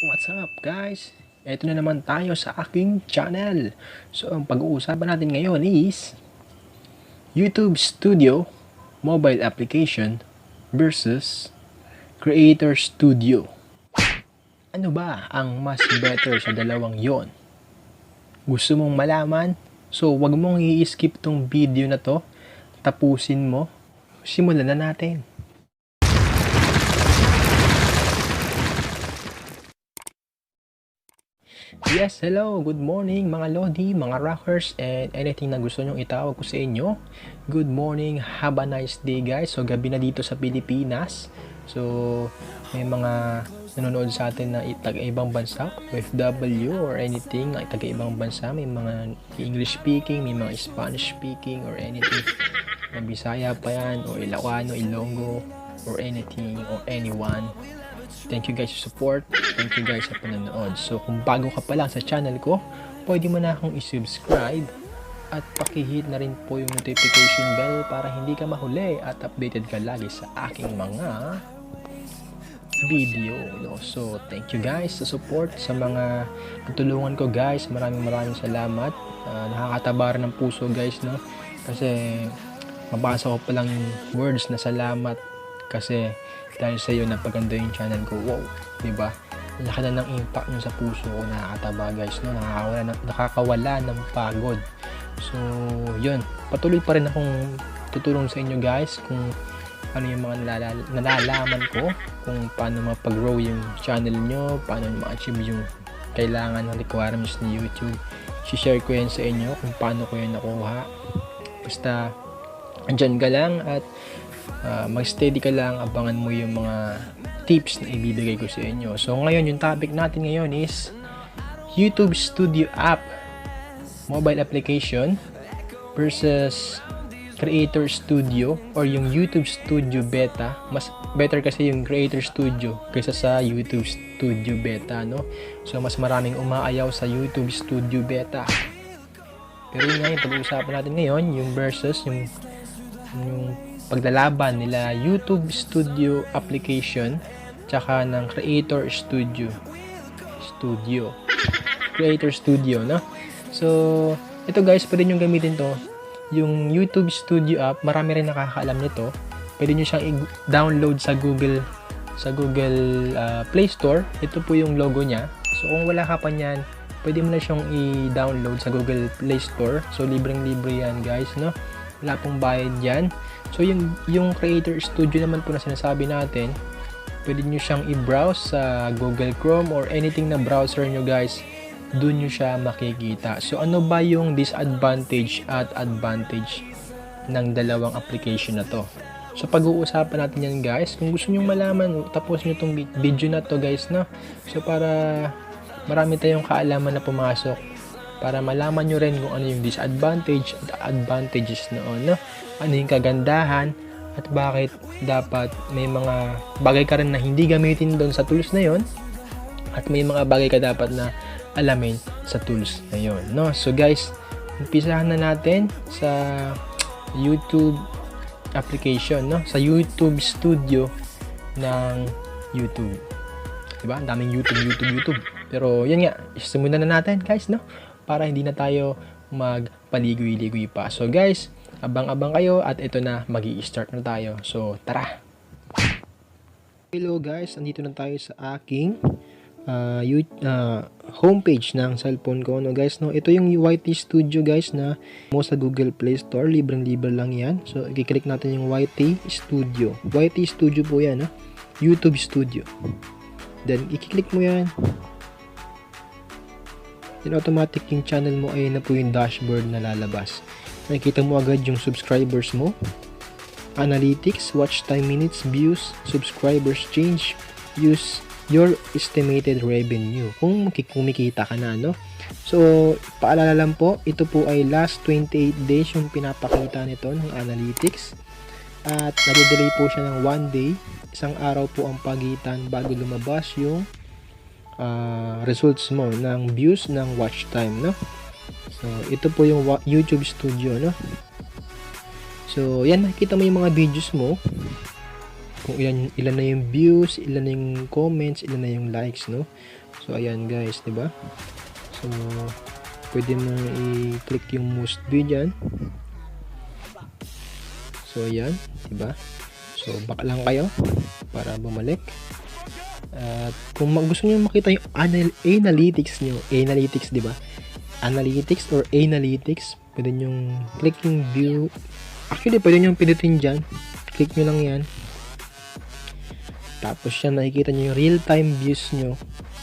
What's up guys? Ito na naman tayo sa aking channel. So ang pag-uusapan natin ngayon is YouTube Studio mobile application versus Creator Studio. Ano ba ang mas better sa dalawang yon? Gusto mong malaman? So wag mong i-skip tong video na to. Tapusin mo. Simulan na natin. Yes, hello, good morning mga Lodi, mga rockers, and anything na gusto nyong itawag ko sa inyo. Good morning, have a nice day guys. So, gabi na dito sa Pilipinas. So, may mga nanonood sa atin na taga-ibang bansa, OFW or anything, taga-ibang bansa. May mga English speaking, may mga Spanish speaking or anything. Na Bisaya pa yan, or Ilocano, Ilonggo, or anything, or anyone. Thank you guys sa support. Thank you guys sa panonood. So, kung bago ka pa lang sa channel ko, pwede mo na akong i-subscribe at pakihit na rin po yung notification bell para hindi ka mahuli at updated ka lagi sa aking mga video. No? So, thank you guys sa support, sa mga tutulungan ko guys. Maraming maraming salamat. Ah, nakakataba ng puso guys, no? Kasi, mabasa ko pa lang yung words na salamat kasi dahil sa iyo napaganda yung channel ko. Wow, 'di ba? Laki na ng impact nyo sa puso ko, nakakataba guys, no? Nakakawala, ng- nakakawala ng pagod. So, yun. Patuloy pa rin akong tutulong sa inyo guys kung ano yung mga nalala- nalalaman ko, kung paano mapag-grow yung channel nyo, paano ma-achieve yung kailangan ng requirements ni YouTube. Si-share ko yan sa inyo kung paano ko yan nakuha. Basta, andyan ka lang at Ah, mag-steady ka lang, abangan mo yung mga tips na ibibigay ko sa inyo. So ngayon, yung topic natin ngayon is YouTube Studio app, mobile application versus Creator Studio or yung YouTube Studio Beta. Mas better kasi yung Creator Studio kaysa sa YouTube Studio Beta, no? So mas maraming umaayaw sa YouTube Studio Beta. Pero yun nga yung pag-uusapan natin ngayon, yung versus yung yung paglalaban nila YouTube Studio application tsaka ng Creator Studio. Studio. Creator Studio no? So ito guys pwede nyo gamitin to. Yung YouTube Studio app marami rin nakakaalam nito. Pwede nyo siyang i-download sa Google sa Google ah, Play Store. Ito po yung logo niya. So kung wala ka pa niyan pwede mo na siyang i-download sa Google Play Store. So libreng libre yan guys no wala pong bayad yan So yung yung Creator Studio naman po na sinasabi natin, pwede nyo siyang i-browse sa Google Chrome or anything na browser nyo guys. Doon nyo siya makikita. So ano ba yung disadvantage at advantage ng dalawang application na to? So pag-uusapan natin yan guys. Kung gusto nyo malaman, tapos nyo tong vi- video na to guys no. So para marami tayong kaalaman na pumasok para malaman nyo rin kung ano yung disadvantage at advantages noon, no? Ano yung kagandahan at bakit dapat may mga bagay ka rin na hindi gamitin doon sa tools na yon at may mga bagay ka dapat na alamin sa tools na yon, no? So guys, umpisahan na natin sa YouTube application, no? Sa YouTube Studio ng YouTube. Diba? Ang daming YouTube, YouTube, YouTube. Pero yun nga, simulan na natin guys, no? Para hindi na tayo magpaligoy-ligoy pa. So guys, abang-abang kayo at ito na, mag start na tayo. So tara! Hello guys, andito na tayo sa aking uh, you, uh, homepage ng cellphone ko. No guys, no? Ito yung YT Studio guys na mo sa Google Play Store. Libreng-libre lang yan. So, i-click natin yung YT Studio. YT Studio po yan, no? YouTube Studio. Then, i-click mo yan. Then, automatic yung channel mo ay na po yung dashboard na lalabas. Nakikita mo agad yung subscribers mo, analytics, watch time minutes, views, subscribers change, views, your estimated revenue. Kung kumikita ka na, no? So, paalala lang po, ito po ay last 28 days yung pinapakita nito ng analytics. At nade-delay po siya ng one day. Isang araw po ang pagitan bago lumabas yung ah, results mo ng views ng watch time, no? So, ito po yung YouTube Studio, no? So, yan, nakikita mo yung mga videos mo. kung ilan ilan na yung views, ilan na yung comments, ilan na yung likes, no? So ayan guys, 'di ba? So pwede mo i-click yung most view diyan. So ayan, 'di ba? So back lang kayo para bumalik. At kung gusto niyo makita yung anal- analytics niyo, analytics, 'di ba? Analytics or analytics, pwede niyo click yung view. Actually, pwede niyo pindutin diyan. Click niyo lang 'yan. Tapos yan, nakikita niyo yung real-time views niyo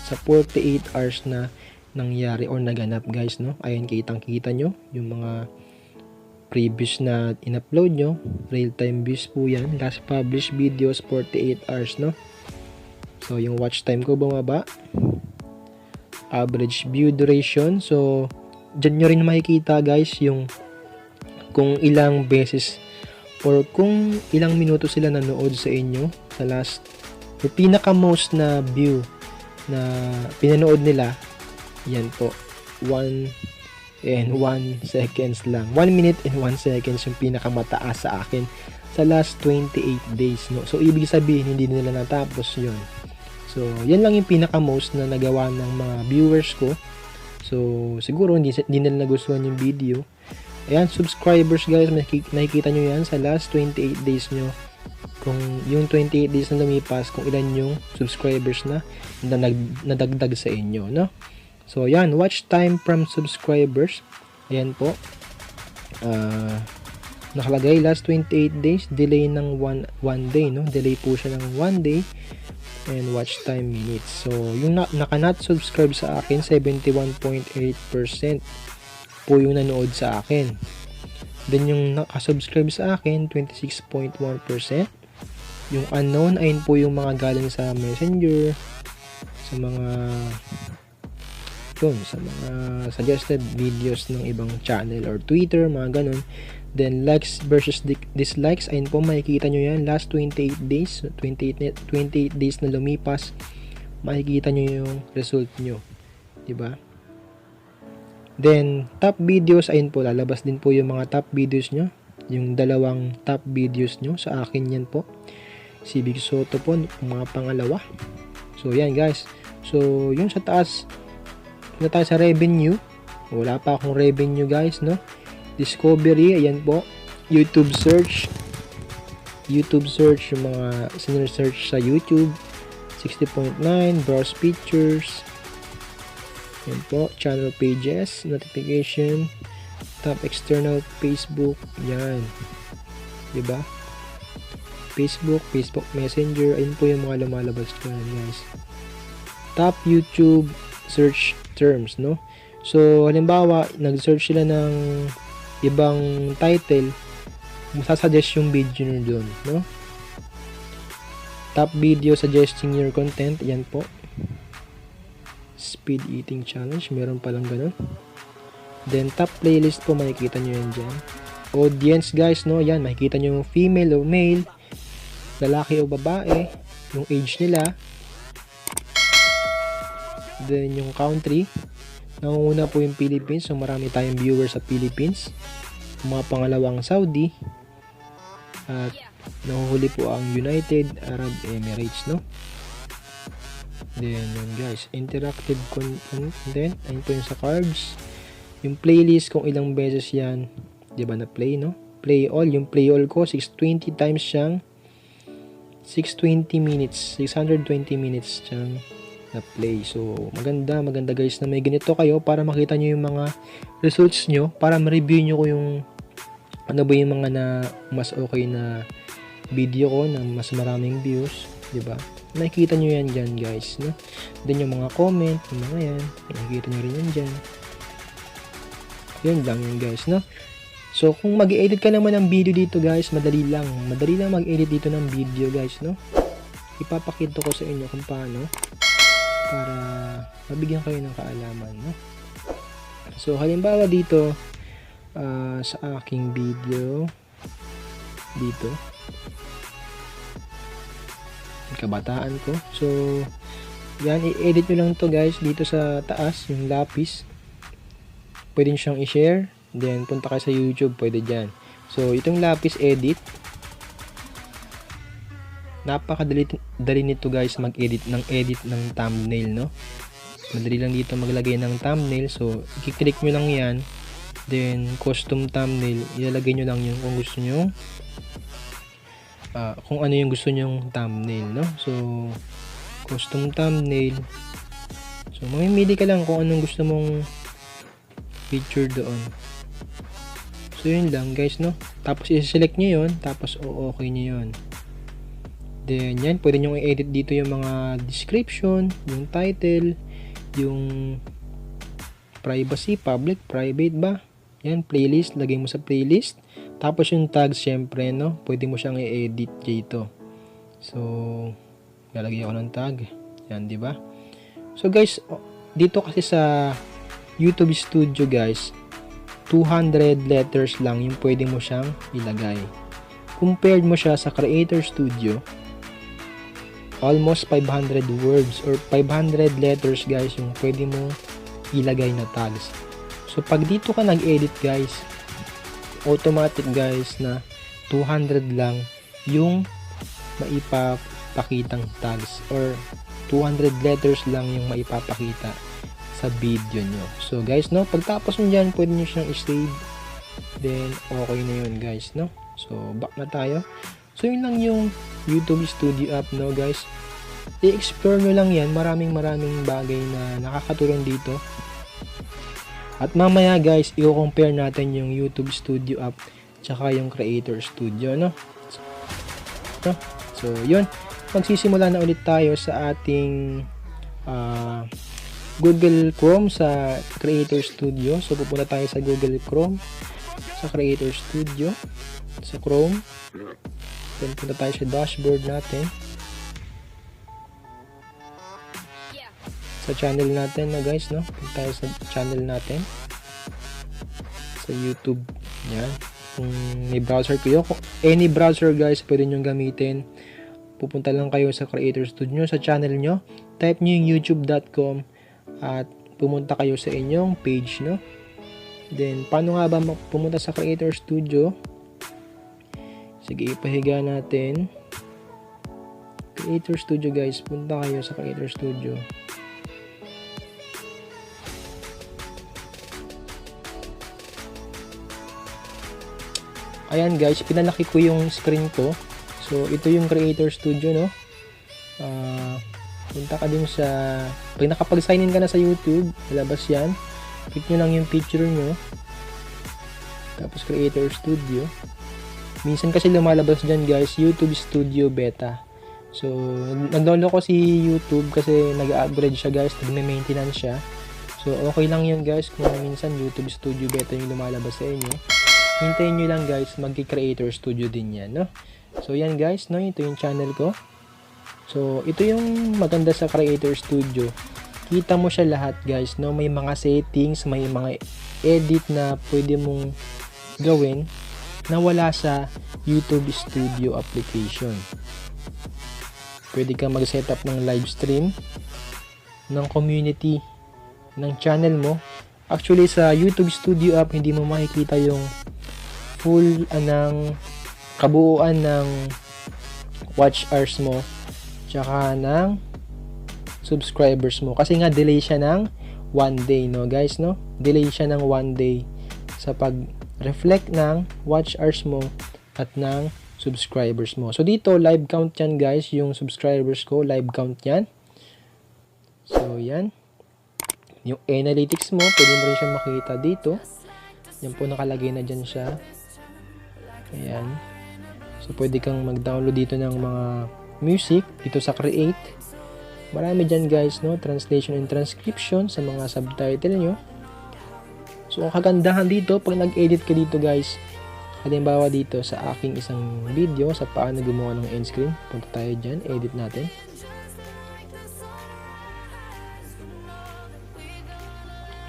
sa 48 hours na nangyari or naganap guys no ayun kitang kita nyo yung mga previous na in-upload nyo real time views po yan last published videos 48 hours no so yung watch time ko bumaba. Average view duration. So dyan nyo rin makikita guys yung kung ilang beses or kung ilang minuto sila nanood sa inyo sa last yung pinaka most na view na pinanood nila. Yan po. 1 and 1 seconds lang. 1 minute and 1 seconds yung pinakamataas sa akin sa last 28 days no? So ibig sabihin hindi nila natapos yon so yan lang yung pinaka most na nagawa ng mga viewers ko so siguro hindi, hindi nila nagustuhan yung video ayan subscribers guys nakikita nyo yan sa last 28 days nyo kung yung 28 days na lumipas kung ilan yung subscribers na, na nag- nadagdag sa inyo no So, yan. Watch time from subscribers. Ayan po. Uh, nakalagay last 28 days. Delay ng 1 one day, no? Delay po siya ng 1 day. And watch time minutes. So, yung na, naka-not subscribe sa akin, 71.8% po yung nanood sa akin. Then, yung naka-subscribe sa akin, 26.1%. Yung unknown, ayun po yung mga galing sa messenger, sa mga yun, sa mga suggested videos ng ibang channel or Twitter, mga ganun. Then, likes versus dislikes, ayun po, makikita nyo yan. Last 28 days, 28, 28 days na lumipas, makikita nyo yung result nyo. ba diba? Then, top videos, ayun po, lalabas din po yung mga top videos nyo. Yung dalawang top videos nyo, sa akin yan po. Si Big Soto po, mga pangalawa. So, yan guys. So, yung sa taas, na tayo sa revenue. Wala pa akong revenue guys, no? Discovery, ayan po. YouTube search. YouTube search, yung mga sinir-search sa YouTube. 60.9, browse pictures. Ayan po, channel pages, notification, top external Facebook, yan. 'Di ba? Facebook, Facebook Messenger, ayun po yung mga lumalabas ko guys. Top YouTube search terms, no? So, halimbawa, nag-search sila ng ibang title, masasuggest yung video nyo doon, no? Top video suggesting your content, yan po. Speed eating challenge, meron palang ganun. Then, top playlist po, makikita nyo yan dyan. Audience, guys, no? Yan, makikita nyo yung female o male, lalaki o babae, yung age nila, Then yung country, nangunguna po yung Philippines. So marami tayong viewers sa Philippines. Mga pangalawang Saudi. At nahuhuli po ang United Arab Emirates, no? Then yun guys, interactive content. Ayun po yung sa cards. Yung playlist kung ilang beses yan, 'di ba na play, no? Play all, yung play all ko 620 times siyang 620 minutes, 620 minutes siyang na play. So, maganda, maganda guys na may ganito kayo para makita nyo yung mga results nyo, para ma-review nyo ko yung ano ba yung mga na mas okay na video ko na mas maraming views, 'di ba? Nakikita nyo yan diyan, guys, no? Then yung mga comment, yung mga yan, nakikita nyo rin yan diyan. Yun lang yun, guys, no? So, kung mag-edit ka naman ng video dito, guys, madali lang. Madali lang mag-edit dito ng video, guys, no? Ipapakita ko sa inyo kung paano para mabigyan kayo ng kaalaman no? so halimbawa dito uh, sa aking video dito. Kabataan ko. So yan i-edit nyo lang to guys dito sa taas yung lapis. Pwede nyo siyang i-share. Then punta kayo sa youtube pwede dyan. So itong lapis edit napakadali dali nito guys mag-edit ng edit ng thumbnail no? Madali lang dito maglagay ng thumbnail so i-click nyo lang yan. Then custom thumbnail ilalagay nyo lang yun kung gusto nyo ah, kung ano yung gusto nyong thumbnail no? So custom thumbnail. So mamimili ka lang kung anong gusto mong picture doon. So yun lang guys no? Tapos i-select nyo yun tapos o okay nyo yun Then, yan, pwede nyo i-edit dito yung mga description, yung title, yung privacy, public, private ba? Yan, playlist, lagay mo sa playlist. Tapos yung tags, syempre, no? Pwede mo siyang i-edit dito. So, lalagay ako ng tag. Yan, di ba? So, guys, dito kasi sa YouTube Studio, guys, 200 letters lang yung pwede mo siyang ilagay. Compared mo siya sa Creator Studio, almost 500 words or 500 letters guys yung pwede mo ilagay na tags. So pag dito ka nag-edit guys, automatic guys na 200 lang yung maipapakitang tags or 200 letters lang yung maipapakita sa video nyo. So guys, no, pagtapos nyo dyan, pwede nyo siyang i-save. Then, okay na yun guys, no. So, back na tayo. So, yun lang yung YouTube Studio app, no guys. I-explore nyo lang yan. Maraming maraming bagay na nakakatulong dito. At mamaya guys, i-compare natin yung YouTube Studio app tsaka yung Creator Studio, no? So, so yun. Magsisimula na ulit tayo sa ating uh, Google Chrome sa Creator Studio. So, pupunta tayo sa Google Chrome sa Creator Studio sa Chrome. Then, punta tayo sa dashboard natin. Sa channel natin na guys, no? Punta tayo sa channel natin. Sa YouTube. Yan. Kung may browser kayo, any browser guys, pwede nyo gamitin. Pupunta lang kayo sa Creator Studio sa channel nyo. Type nyo yung youtube.com at pumunta kayo sa inyong page, no? Then, paano nga ba pumunta sa Creator Studio? Sige, ipahiga natin. Creator Studio guys, punta kayo sa Creator Studio. Ayan guys, pinalaki ko yung screen ko. So, ito yung Creator Studio, no? Uh, punta ka dun sa... Pag nakapag-sign in ka na sa YouTube, lalabas yan. Click nyo lang yung picture nyo. Tapos Creator Studio. Minsan kasi lumalabas dyan guys, YouTube Studio Beta. So, nag-download ko si YouTube kasi nag-upgrade siya guys, nag-maintenance siya. So, okay lang yun guys kung minsan YouTube Studio Beta yung lumalabas sa inyo. Hintayin nyo lang guys, mag-creator studio din yan, no? So, yan guys, no? Ito yung channel ko. So, ito yung maganda sa creator studio. Kita mo siya lahat guys, no? May mga settings, may mga edit na pwede mong gawin na wala sa YouTube Studio application. Pwede kang mag-setup ng live stream, ng community, ng channel mo. Actually, sa YouTube Studio app, hindi mo makikita yung full anang kabuuan ng watch hours mo tsaka ng subscribers mo kasi nga delay siya ng one day no guys no delay siya ng one day sa pag reflect ng watch hours mo at ng subscribers mo so dito live count yan guys yung subscribers ko live count yan so yan yung analytics mo pwede mo rin siya makita dito yan po nakalagay na dyan siya Ayan. So, pwede kang mag-download dito ng mga music dito sa Create. Marami dyan guys, no? Translation and transcription sa mga subtitle nyo. So, ang kagandahan dito, pag nag-edit ka dito guys, halimbawa dito sa aking isang video sa paano gumawa ng end screen. Punta tayo dyan, edit natin.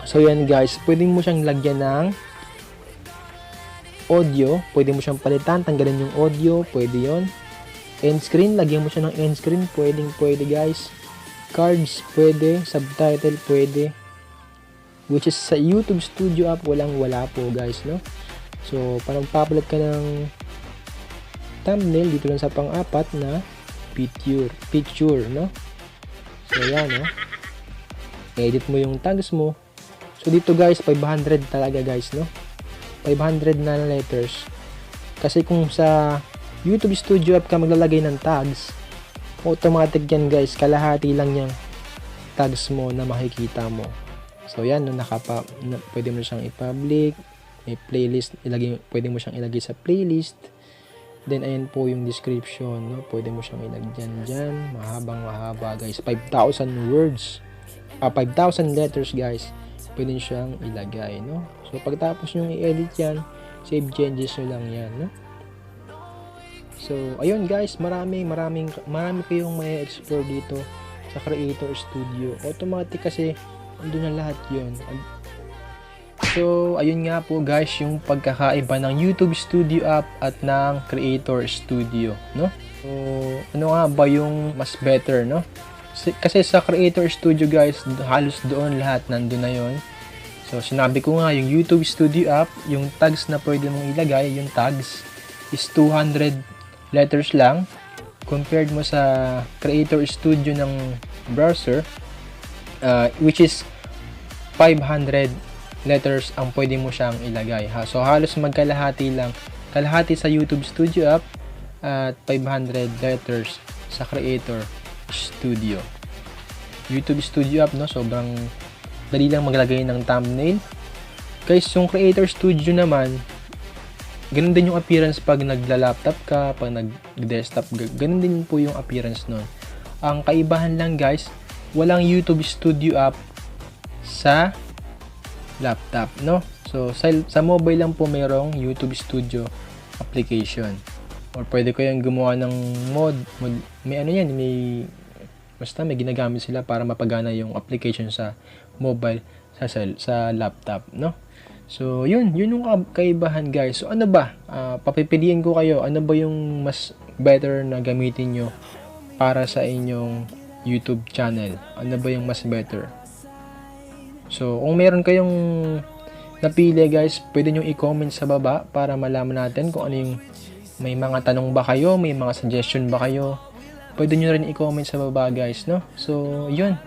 So, yan guys, pwede mo siyang lagyan ng audio, pwede mo siyang palitan, tanggalin yung audio, pwede yon End screen, lagyan mo siya ng end screen, pwedeng pwede guys. Cards, pwede. Subtitle, pwede. Which is sa YouTube Studio app, walang wala po guys, no? So, parang papalit ka ng thumbnail dito lang sa pang-apat na picture, picture, no? So, yan, no? Edit mo yung tags mo. So, dito guys, 500 talaga guys, no? 500 na letters. Kasi kung sa YouTube Studio app ka maglalagay ng tags, automatic yan guys, kalahati lang yung tags mo na makikita mo. So yan, no, nakapa, na, pwede mo siyang i-public, may playlist, ilagay, pwede mo siyang ilagay sa playlist. Then ayan po yung description, no? Pwede mo siyang ilagyan dyan, mahabang mahaba guys, 5,000 words, ah, 5,000 letters guys, pwede siyang ilagay, no? So pagtapos yung i-edit yan, save changes nyo lang yan, no? So, ayun guys, marami, maraming, marami kayong may explore dito sa Creator Studio. Automatic kasi, andun na lahat yun. So, ayun nga po guys, yung pagkakaiba ng YouTube Studio app at ng Creator Studio, no? So, ano nga ba yung mas better, no? Si- Kasi sa Creator Studio guys, halos doon lahat nandun na yon. So, sinabi ko nga, yung YouTube Studio app, yung tags na pwede mong ilagay, yung tags, is 200 letters lang. Compared mo sa Creator Studio ng browser, uh, which is 500 letters ang pwede mo siyang ilagay. Ha? So, halos magkalahati lang. Kalahati sa YouTube Studio app at 500 letters sa Creator Studio. YouTube Studio app, no? Sobrang dali lang maglagay ng thumbnail. Guys, yung Creator Studio naman, ganun din yung appearance pag nagla-laptop ka, pag nag-desktop, ga- ganun din po yung appearance nun. Ang kaibahan lang guys, walang YouTube Studio app sa laptop, no? So, sa, sa mobile lang po mayroong YouTube Studio application. Or pwede ko yung gumawa ng mod, mod may ano yan, may basta may ginagamit sila para mapagana yung application sa mobile sa cell, sa laptop, no? So, yun, yun yung ka- kaibahan guys. So, ano ba? Ah, papipiliin ko kayo, ano ba yung mas better na gamitin nyo para sa inyong YouTube channel? Ano ba yung mas better? So, kung meron kayong napili guys, pwede nyo i-comment sa baba para malaman natin kung ano yung may mga tanong ba kayo, may mga suggestion ba kayo. Pwede nyo rin i-comment sa baba guys, no? So, yun.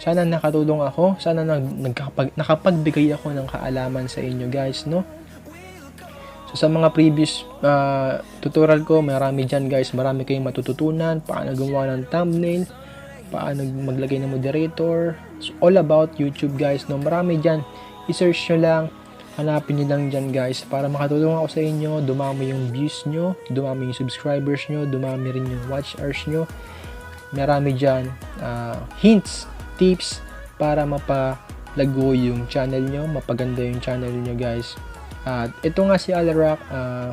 Sana nakatulong ako. Sana nag, nagkapag, nakapagbigay ako ng kaalaman sa inyo guys, no? So, sa mga previous ah, tutorial ko, marami dyan guys. Marami kayong matututunan. Paano gumawa ng thumbnail. Paano maglagay ng moderator. So, all about YouTube guys, no? Marami dyan. I-search nyo lang. Hanapin nyo lang dyan guys para makatulong ako sa inyo. Dumami yung views nyo. Dumami yung subscribers nyo. Dumami rin yung watch hours nyo. Marami dyan ah, hints, tips para mapalago yung channel nyo. Mapaganda yung channel nyo guys. At ito nga si Alarak, ah,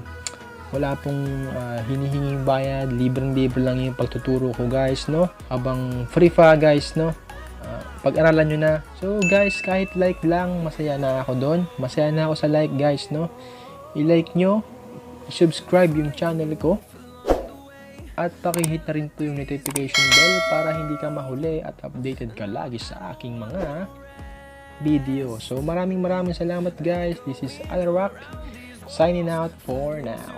wala pong ah, hinihinging bayad, libreng-libre lang yung pagtuturo ko guys, no? Habang free pa guys, no? Ah, pag-aralan nyo na. So guys, kahit like lang, masaya na ako doon. Masaya na ako sa like guys, no? I-like nyo, subscribe yung channel ko. At pakihit na rin po yung notification bell para hindi ka mahuli at updated ka lagi sa aking mga video. So maraming maraming salamat guys. This is Alrock signing out for now.